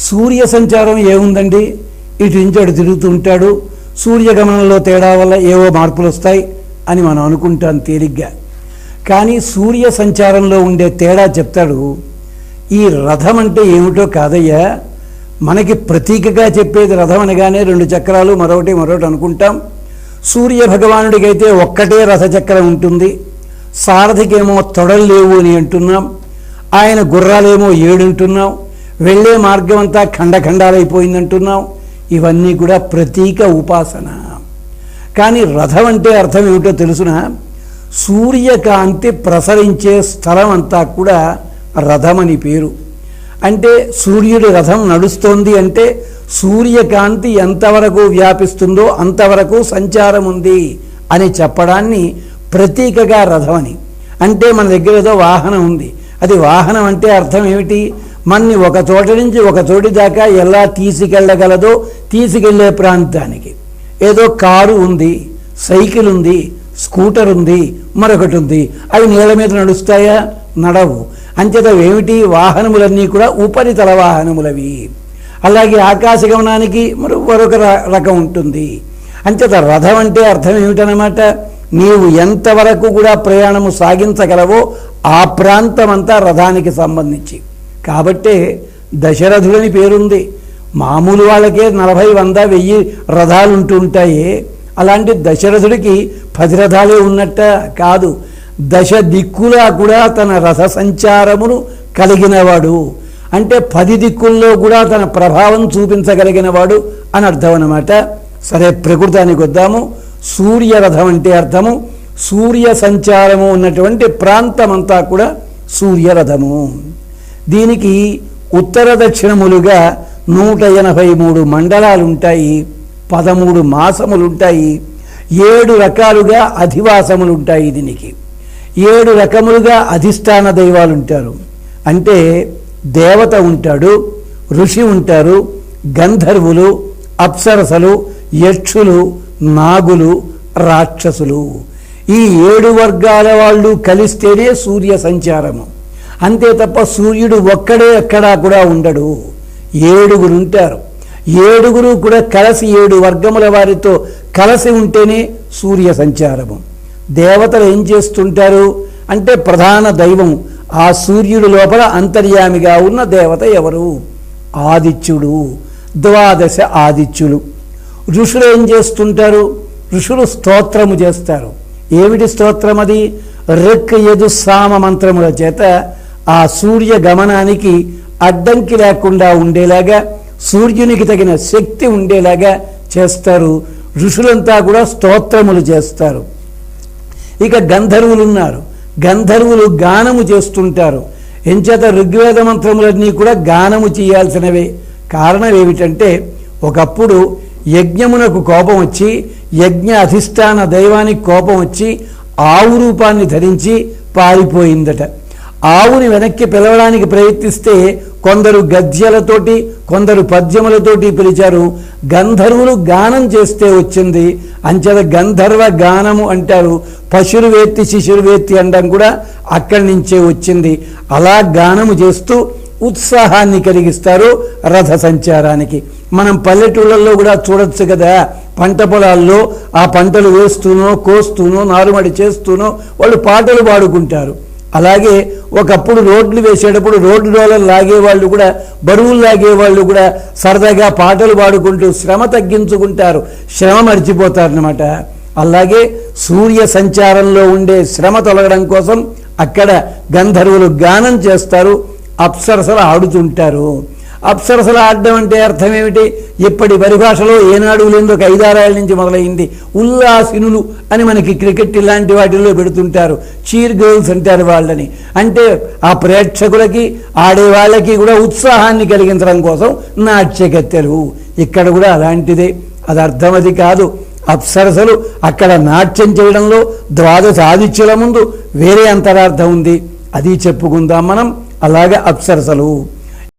సూర్య సంచారం ఏముందండి? ఇటు నుంచి అటు తిరుగుతూ ఉంటాడు. సూర్యగమనంలో తేడా వల్ల ఏవో మార్పులు వస్తాయి అని మనం అనుకుంటాం తేలిగ్గా. కానీ సూర్య సంచారంలో ఉండే తేడా చెప్తాడు ఈ రథం అంటే ఏమిటో కాదయ్యా. మనకి ప్రతీకగా చెప్పేది రథం అనగానే రెండు చక్రాలు మరొకటి మరొకటి అనుకుంటాం. సూర్య భగవానుడికైతే ఒక్కటే రథచక్రం ఉంటుంది. సారథికేమో తొడలు లేవు అని అంటున్నాం. ఆయన గుర్రాలేమో ఏడుంటున్నాం. వెళ్ళే మార్గం అంతా ఖండఖండాలైపోయిందంటున్నాం ఇవన్నీ కూడా ప్రతీక ఉపాసన. కానీ రథం అంటే అర్థం ఏమిటో తెలుసునా? సూర్యకాంతి ప్రసరించే స్థలం అంతా కూడా రథమని పేరు. అంటే సూర్యుడి రథం నడుస్తోంది అంటే సూర్యకాంతి ఎంతవరకు వ్యాపిస్తుందో అంతవరకు సంచారం ఉంది అని చెప్పడాన్ని ప్రతీకగా రథమని అంటే మన దగ్గర ఏదో వాహనం ఉంది. అది వాహనం అంటే అర్థం ఏమిటి? మన్ని ఒక చోట నుంచి ఒక చోటి దాకా ఎలా తీసుకెళ్ళగలదో తీసుకెళ్ళే ప్రాంతానికి. ఏదో కారు ఉంది సైకిల్ ఉంది స్కూటర్ ఉంది మరొకటి ఉంది. అవి నీళ్ళ మీద నడుస్తాయా? నడవు. అంచేత ఏమిటి? వాహనములన్నీ కూడా ఉపరితల వాహనములవి. అలాగే ఆకాశగమనానికి మరో మరొక రకం ఉంటుంది. అంచేత రథం అంటే అర్థం ఏమిటనమాట నీవు ఎంతవరకు కూడా ప్రయాణము సాగించగలవో ఆ ప్రాంతం అంతా రథానికి సంబంధించి. కాబట్టే దశరథుడని పేరుంది. మామూలు వాళ్ళకే నలభై వంద వెయ్యి రథాలు ఉంటుంటాయి అలాంటి దశరథుడికి పది రథాలే ఉన్నట్ట కాదు. దశ దిక్కులా కూడా తన రథ సంచారమును కలిగినవాడు. అంటే పది దిక్కుల్లో కూడా తన ప్రభావం చూపించగలిగినవాడు అని అర్థం అనమాట సరే ప్రకృతానికి వద్దాము. సూర్యరథం అంటే అర్థము. సూర్య సంచారము ఉన్నటువంటి ప్రాంతమంతా కూడా సూర్యరథము దీనికి ఉత్తర దక్షిణములుగా నూట ఎనభై మూడు మండలాలు ఉంటాయి పదమూడు మాసములుంటాయి ఏడు రకాలుగా అధివాసములు ఉంటాయి దీనికి. ఏడు రకములుగా అధిష్టాన దైవాలు ఉంటారు అంటే దేవత ఉంటాడు ఋషి ఉంటారు గంధర్వులు అప్సరసలు యక్షులు నాగులు రాక్షసులు. ఈ ఏడు వర్గాల వాళ్ళు కలిస్తేనే సూర్య సంచారము. అంతే తప్ప సూర్యుడు ఒక్కడే ఎక్కడా కూడా ఉండడు. ఏడుగురు ఉంటారు. ఏడుగురు కూడా కలిసి ఏడు వర్గముల వారితో కలిసి ఉంటేనే సూర్య సంచారము. దేవతలు ఏం చేస్తుంటారు? అంటే ప్రధాన దైవం ఆ సూర్యుడు లోపల అంతర్యామిగా ఉన్న దేవత ఎవరు? ఆదిత్యుడు. ద్వాదశ ఆదిత్యులు. ఋషులు ఏం చేస్తుంటారు? ఋషులు స్తోత్రము చేస్తారు. ఏమిటి స్తోత్రం అది రిక్ యదు సామ మంత్రముల చేత ఆ సూర్య గమనానికి అడ్డంకి లేకుండా ఉండేలాగా సూర్యునికి తగిన శక్తి ఉండేలాగా చేస్తారు. ఋషులంతా కూడా స్తోత్రములు చేస్తారు. ఇక గంధర్వులు ఉన్నారు గంధర్వులు గానము చేస్తుంటారు. ఎంచేత ఋగ్వేద మంత్రములన్నీ కూడా గానము చేయాల్సినవే. కారణం ఏమిటంటే ఒకప్పుడు యజ్ఞమునకు కోపం వచ్చి యజ్ఞ అధిష్టాన దైవానికి కోపం వచ్చి ఆవు రూపాన్ని ధరించి పారిపోయిందట. ఆవుని వెనక్కి పిలవడానికి ప్రయత్నిస్తే కొందరు గద్యలతోటి కొందరు పద్యములతోటి పిలిచారు గంధర్వులు గానం చేస్తే వచ్చింది. అంచేత గంధర్వ గానము అంటారు. పశురు వేత్తి శిశురు వేత్తి అనడం కూడా అక్కడి నుంచే వచ్చింది. అలా గానము చేస్తూ ఉత్సాహాన్ని కలిగిస్తారు రథ సంచారానికి. మనం పల్లెటూళ్ళల్లో కూడా చూడొచ్చు కదా పంట పొలాల్లో ఆ పంటలు వేస్తూనో కోస్తూనో నారుమడి చేస్తూనో వాళ్ళు పాటలు పాడుకుంటారు. అలాగే ఒకప్పుడు రోడ్లు వేసేటప్పుడు రోడ్డు రోలర్ లాగేవాళ్ళు కూడా బరువులు లాగేవాళ్ళు కూడా సరదాగా పాటలు పాడుకుంటూ శ్రమ తగ్గించుకుంటారు. శ్రమ మర్చిపోతారనమాట అలాగే సూర్య సంచారంలో ఉండే శ్రమ తొలగడం కోసం అక్కడ గంధర్వులు గానం చేస్తారు అప్సరసలు ఆడుతుంటారు. అప్సరసలు ఆడడం అంటే అర్థం ఏమిటి? ఇప్పటి పరిభాషలో ఏనాడు లేని ఒక ఐదారేళ్ళ నుంచి మొదలైంది. ఉల్లాసినులు అని మనకి క్రికెట్ ఇలాంటి వాటిల్లో పెడుతుంటారు. చీర్ గర్ల్స్ అంటారు వాళ్ళని. అంటే ఆ ప్రేక్షకులకి ఆడే వాళ్ళకి కూడా ఉత్సాహాన్ని కలిగించడం కోసం నాట్యకత్తెలు ఇక్కడ కూడా అలాంటిదే. అది అర్థం అది కాదు. అప్సరసలు అక్కడ నాట్యం చేయడంలో ద్వాదశ ఆదిత్యుల ముందు వేరే అంతరార్థం ఉంది. అది చెప్పుకుందాం మనం. అలాగే అప్సరసలు.